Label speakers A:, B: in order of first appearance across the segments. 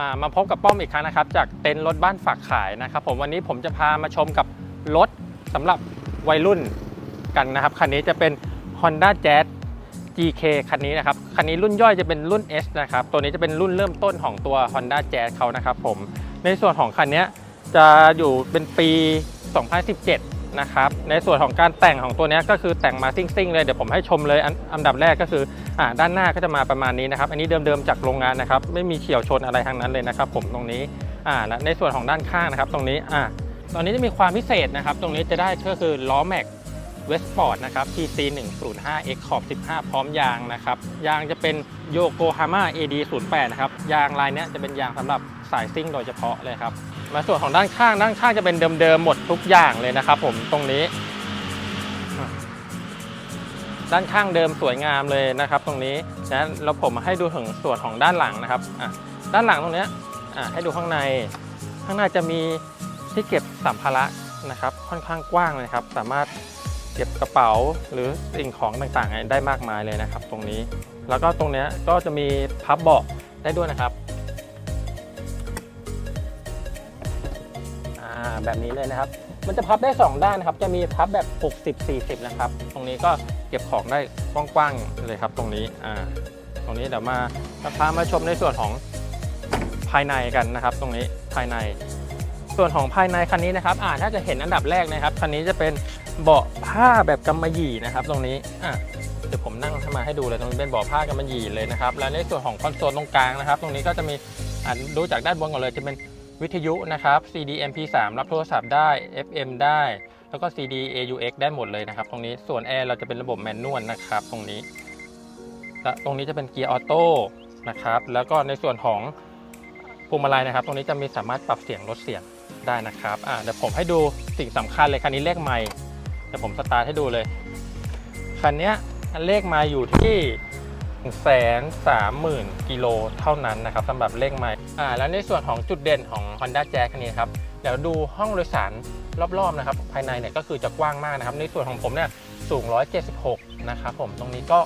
A: ามาพบกับป้อมอีกครั้งนะครับ จากเต็นท์รถบ้านฝากขายนะครับ ผมวันนี้ผมจะพามาชมกับรถสำหรับวัยรุ่นกันนะครับ คันนี้จะเป็น Honda Jazz GK คันนี้นะครับ คันนี้รุ่นย่อยจะเป็นรุ่น S นะครับ ตัวนี้จะเป็นรุ่นเริ่มต้นของตัว Honda Jazz เขานะครับผมในส่วนของคันนี้จะอยู่เป็นปี 2017 นะครับในส่วนของการแต่งของตัวนี้ก็คือแต่งมาซิ่งๆเลยเดี๋ยวผมให้ชมเลยอันอันดับแรกก็คืออ่าด้านหน้าก็จะมาประมาณนี้นะครับอันนี้เดิมๆจากโรงงานนะครับไม่มีเฉียวชนอะไรทั้งนั้นเลยนะครับผมตรงนี้อ่าและในส่วนของด้านข้างนะครับตรงนี้อ่าตอนนี้จะมีความพิเศษนะครับ ตรงนี้จะได้ก็คือล้อแม็กเวสปอร์ตนะครับ TC 105 X ขอบ 15 พร้อมยางนะครับ ยางจะเป็นโยโกฮาม่า AD 08นะครับ ยางลายเนี้ยจะเป็นยางสำหรับสายซิ่งโดยเฉพาะเลยครับ มาส่วนของด้านข้างด้านข้างจะเป็นเดิมๆหมดทุกอย่างเลยนะครับผมตรงนี้ ด้านข้างเดิมสวยงามเลยนะครับ ตรงนี้นะเราผมมาให้ดูถึงส่วนของด้านหลังนะครับอะด้านหลังตรงเนี้ยอะให้ดูข้างใน ข้างในจะมีที่เก็บสัมภาระนะครับ ค่อนข้างกว้างเลยครับ สามารถเก็บกระเป๋าหรือสิ่งของต่างๆ ได้มากมายเลยนะครับ ตรงนี้ แล้วก็ตรงนี้ก็จะมีพับเบาะได้ด้วยนะครับ แบบนี้เลยนะครับ มันจะพับได้ 2 ด้านครับ จะมีพับแบบ 60 40 นะครับ ตรงนี้ก็เก็บของได้กว้างๆเลยครับ ตรงนี้อ่าตรงนี้เดี๋ยวมาจะพามาชมในส่วนของภายในกันนะครับ ตรงนี้ภายใน ส่วนของภายในคันนี้นะครับอ่าถ้าจะเห็นอันดับแรกนะครับคันนี้จะเป็นเบาะผ้าแบบกำมะหยี่นะครับ ตรงนี้อะเดี๋ยวผมนั่งมาให้ดูเลยตรงนี้เป็นเบาะผ้ากำมะหยี่เลยนะครับ และในส่วนของคอนโซลตรงกลางนะครับ ตรงนี้ก็จะมีอ่าดูจากด้านบนก่อนเลยจะเป็น วิทยุนะครับ CD MP3 รับโทรศัพท์ได้ FM ได้ แล้วก็ CD AUX ได้หมดเลยนะครับ ตรงนี้ส่วนแอร์เราจะเป็นระบบแมนนวลนะครับ ตรงนี้และตรงนี้จะเป็นเกียร์ออโต้นะครับ แล้วก็ในส่วนของพวงมาลัยนะครับ ตรงนี้จะมีสามารถปรับเสียงลดเสียงได้นะครับอ่าเดี๋ยวผมให้ดูสิ่งสำคัญเลยคันนี้เลขไมค์เดี๋ยวผมสตาร์ทให้ดูเลยคันนี้เลขมล์อยู่ที่ 1 3 0 0 0 0กิโลเท่านั้นนะครับสำหรับเลขไมล์อ่าแล้วในส่วนของจุดเด่นของ Honda Jazz คันนี้ครับเดี๋ยวดูห้องโดยสารรอบๆนะครับภายในเนี่ยก็คือจะกว้างมากนะครับในส่วนของผมเนี่ยสูง 176 นะครับผมตรงนี้ก็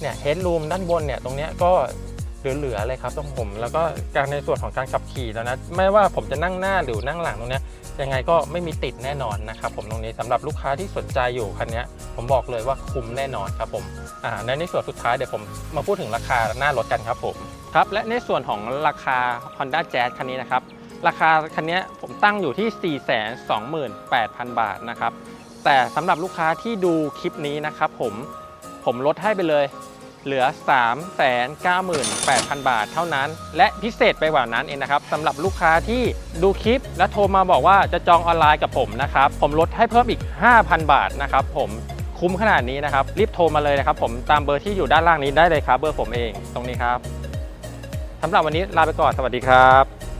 A: เนี่ยเฮดรูมด้านบนเนี่ยตรงเนี้ยก็ เหลือๆเลยครับตรงผม แล้วก็การในส่วนของการขับขี่แล้วนะไม่ว่าผมจะนั่งหน้าหรือนั่งหลังตรงนี้ยังไงก็ไม่มีติดแน่นอนนะครับผมตรงนี้สำหรับลูกค้าที่สนใจอยู่คันนี้ผมบอกเลยว่าคุ้มแน่นอนครับผมอ่าในในส่วนสุดท้ายเดี๋ยวผมมาพูดถึงราคาหน้ารถกันครับผมครับและในส่วนของราคา Honda Jazz คันนี้นะครับราคาคันนี้ผมตั้งอยู่ที่ 428,000 บาทนะครับแต่สำหรับลูกค้าที่ดูคลิปนี้นะครับผมผมลดให้ไปเลย เหลือ 398,000 บาทเท่านั้น และพิเศษไปกว่านั้นเองนะครับสำหรับลูกค้าที่ดูคลิป และโทรมาบอกว่าจะจองออนไลน์กับผมนะครับ ผมลดให้เพิ่มอีก 5,000 บาทนะครับผมคุ้มขนาดนี้นะครับ รีบโทรมาเลยนะครับ ผมตามเบอร์ที่อยู่ด้านล่างนี้ได้เลยครับ เบอร์ผมเองตรงนี้ครับสำหรับวันนี้ลาไปก่อนสวัสดีครับ